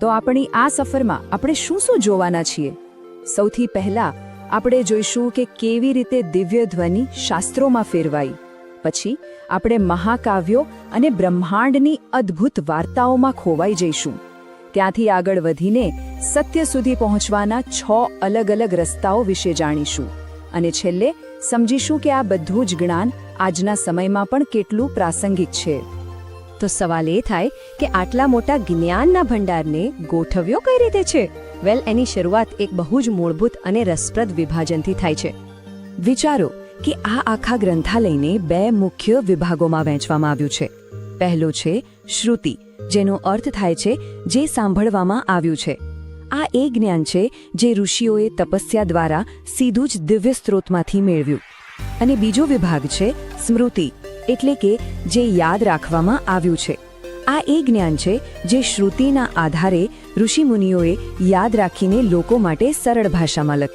તો આપણી આ સફરમાં આપણે શું શું જોવાના છીએ? સૌથી પહેલા આપણે જોઈશું કે કેવી રીતે દિવ્ય ધ્વનિ શાસ્ત્રોમાં ફેરવાઈ. પછી આપણે મહાકાવ્યો અને બ્રહ્માંડની અદ્ભુત વાર્તાઓમાં ખોવાઈ જઈશું. ત્યાંથી આગળ વધીને સત્ય સુધી પહોંચવાના છ અલગ અલગ રસ્તાઓ વિશે જાણીશું. અને છેલ્લે સમજીશું કે આ બધું જ જ્ઞાન આજના સમયમાં પણ કેટલું પ્રાસંગિક છે. તો સવાલ એ થાય કે આટલા મોટા જ્ઞાનના ભંડારને ગોઠવ્યો કઈ રીતે છે? વેલ એની શરૂઆત એક બહુ જ મૂળભૂત અને રસપ્રદ વિભાજનથી થાય છે. વિચારો કે આ આખા ગ્રંથાલયને બે મુખ્ય વિભાગોમાં વહેંચવામાં આવ્યું છે. પહેલો છે શ્રુતિ, જેનો અર્થ થાય છે જે સાંભળવામાં આવ્યું છે. આ એ જ્ઞાન છે જે ઋષિઓએ તપસ્યા દ્વારા સીધું જ દિવ્ય સ્ત્રોતમાંથી મેળવ્યું. અને બીજો વિભાગ છે સ્મૃતિ એટલે કે જે યાદ રાખવામાં આવ્યું છે. આ એ જ્ઞાન છે જે શ્રુતિના આધારે ઋષિમુનિઓએ યાદ રાખીને લોકો માટે સરળ ભાષામાં લખ્યું.